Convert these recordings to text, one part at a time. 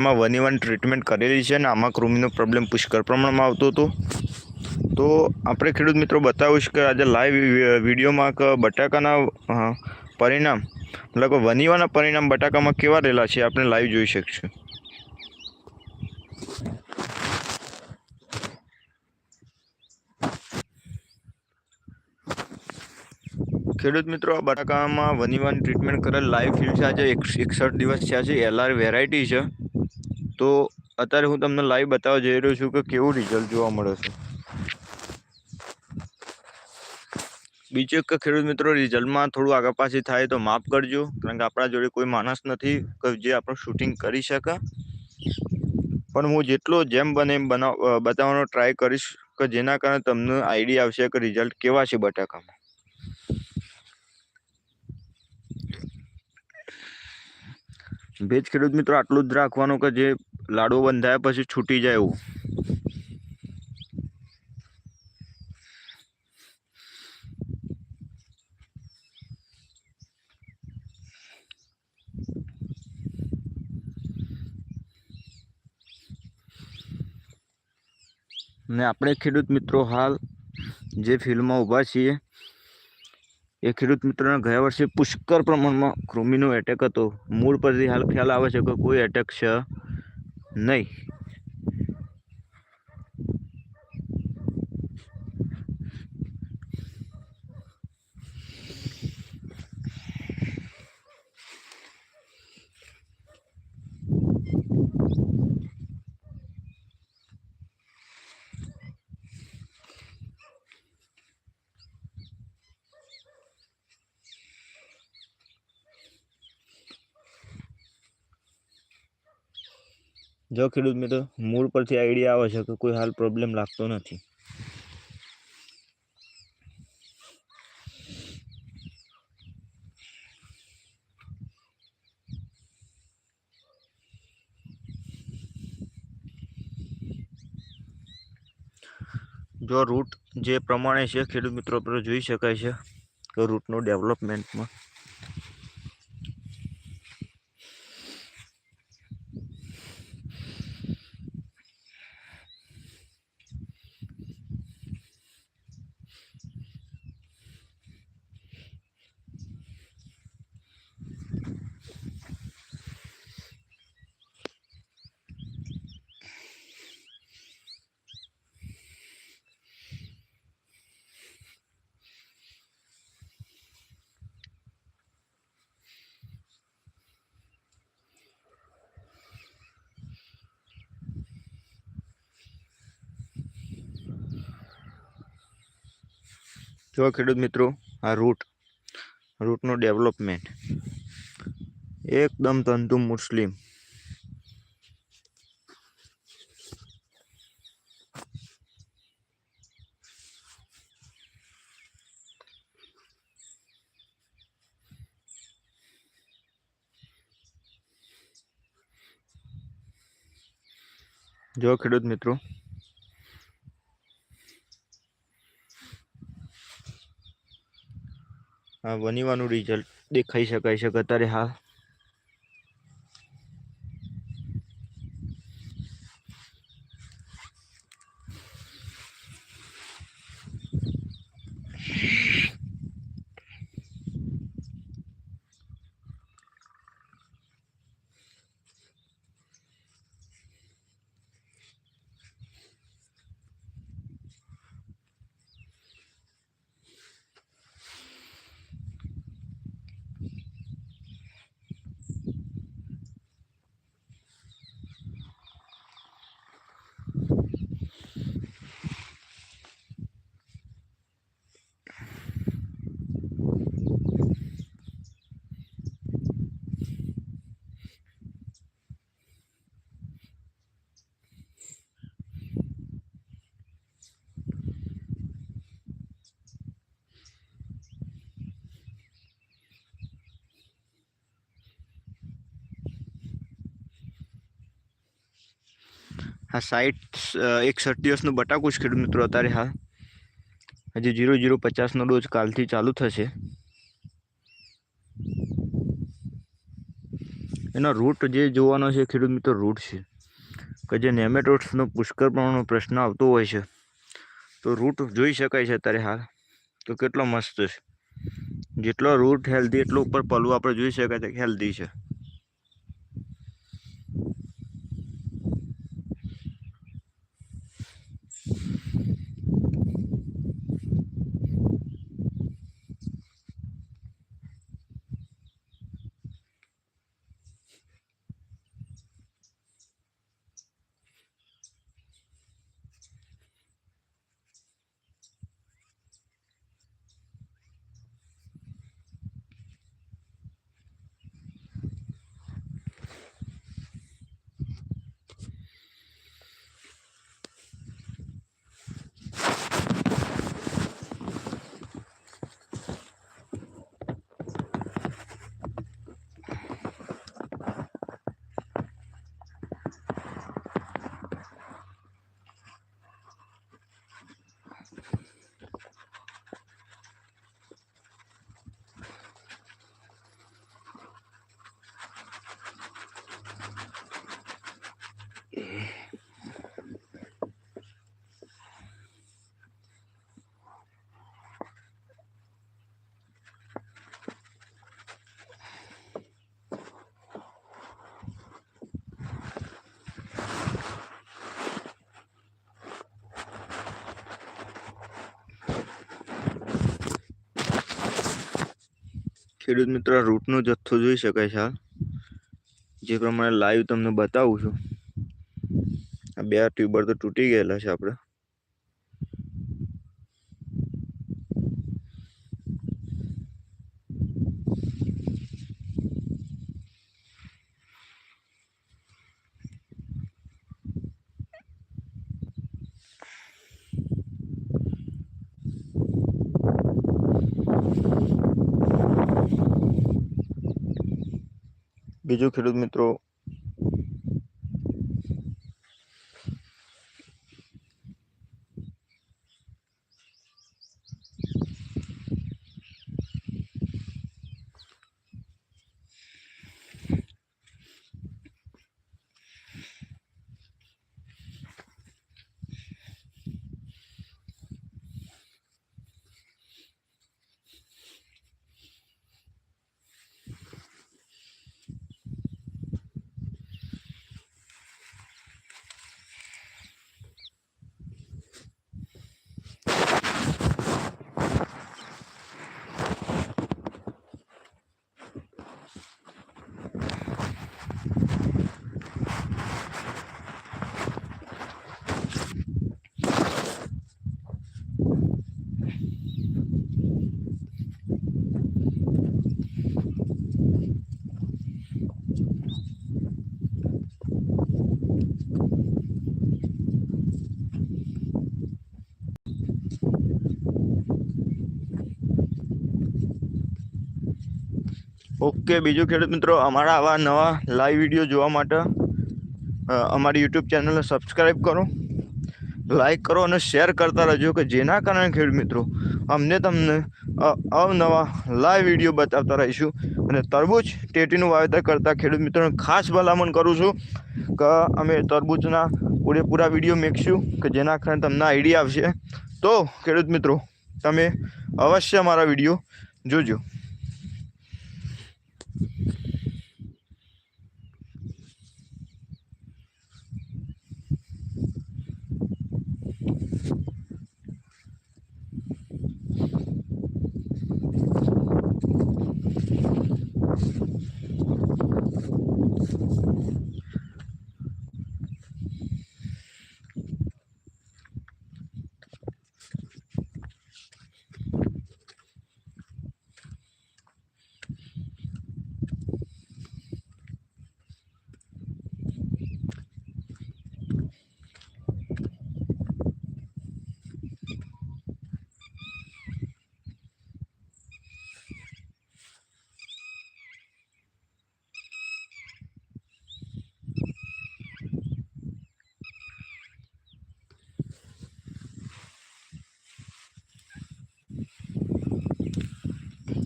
એમાં one even treatment કરેલી છે ને આમાં કૃમિનો પ્રોબ્લેમ પુષ્કળ પ્રમાણમાં આવતો હતો. તો આપણે ખેડૂત મિત્રો બતાવીશ કે આજે લાઈવ વિડીયોમાં બટાકાના પરિણામ મતલબ વનીવાના પરિણામ બટાકામાં કેવા રહેલા છે આપણે લાઈવ જોઈ શકીશું. ખેડૂત મિત્રો, આ બટાકામાં વનીવાન ટ્રીટમેન્ટ કરેલ લાઈવ ફીલ્ડ છે. આજે એક, એકસઠ દિવસ થયા છે. એલઆર વેરાયટી છે. તો અત્યારે હું તમને લાઈવ બતાવવા જઈ રહ્યો છું કે કેવું રિઝલ્ટ જોવા મળે છે. બીજું એક ખેડૂત મિત્રો રિઝલ્ટમાં થોડું આગળ પાછી થાય તો માફ કરજો, કારણ કે આપણા જોડે કોઈ માણસ નથી કે જે આપણું શૂટિંગ કરી શકે. પણ હું જેટલો જેમ બને એમ બનાવ બતાવવાનો ટ્રાય કરીશ કે જેના કારણે તમને આઈડિયા આવશે કે રિઝલ્ટ કેવા છે બટાકામાં. ભેજ ખેડૂત મિત્રો, આટલું જ રાખવાનું કે જે લાડવો બંધાયા પછી છૂટી જાય એવું. ને આપણે ખેડૂત મિત્રો હાલ જે ફિલ્ડમાં ઊભા છીએ એ ખેડૂત મિત્રોને ગયા વર્ષે પુષ્કળ પ્રમાણમાં કૃમિનો એટેક હતો. મૂળ પરથી હાલ ખ્યાલ આવે છે કે કોઈ એટેક છે નહીં. જો ખેડૂત મિત્રો, મૂળ પરથી આઈડિયા આવે છે કે કોઈ હાલ પ્રોબ્લેમ લાગતો નથી. જો રૂટ જે પ્રમાણે છે, ખેડૂત મિત્રો પર જોઈ શકાય છે કે રૂટનું ડેવલપમેન્ટમાં જો ખેડૂત મિત્રો આ રૂટ રૂટનું ડેવલપમેન્ટ એકદમ તંતુ મુસ્લિમ. જો ખેડૂત મિત્રો વનીવાનું રિઝલ્ટ દેખાઈ શકાય છે અત્યારે અત્યારે હા, સાઈઠ એકસઠ દિવસનું બટાકું જ ખેડૂત મિત્રો અત્યારે, હા. હજી જીરો જીરો પચાસનો ડોઝ કાલથી ચાલુ થશે. એનો રૂટ જે જોવાનો છે ખેડૂત મિત્રો રૂટ છે. કે જે નેમેટોડ્સનો પુષ્કળ પ્રમાણનો પ્રશ્ન આવતો હોય છે. તો રૂટ જોઈ શકાય છે અત્યારે હાલ તો કેટલો મસ્ત છે. જેટલો રૂટ હેલ્ધી એટલું ઉપર પલવું આપણે જોઈ શકાય છે હેલ્ધી છે. ખેડૂત મિત્ર રૂટનો જથ્થો જોઈ શકાય છે જે પ્રમાણે લાઈવ તમને બતાવું છું. આ બે ટ્યુબર તો તૂટી ગયેલા છે આપણે. બીજું ખેડૂત મિત્રો ઓકે, બીજું ખેડૂત મિત્રો, અમારા આવા નવા લાઈવ વીડિયો જોવા માટે અમારી યુટ્યુબ ચેનલને સબસ્ક્રાઈબ કરો. લાઈક કરો અને શેર કરતા રહેજો કે જેના કારણે ખેડૂત મિત્રો, અમને તમને અવનવા લાઈવ વીડિયો બતાવતા રહીશું. અને તરબૂચ ટેટીનું વાવેતર કરતા ખેડૂત મિત્રોને ખાસ ભલામણ કરું છું કે અમે તરબૂચના પૂરેપૂરા વીડિયો મેકશું કે જેના કારણે તમને આઈડિયા આવશે. તો, ખેડૂત મિત્રો, તમે અવશ્ય મારા વીડિયો જોજો. Thank you.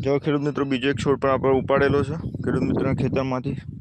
જો ખેડૂત મિત્રો બીજો એક છોડ પણ આપણે ઉપાડેલો છે ખેડૂત મિત્રના ખેતરમાંથી.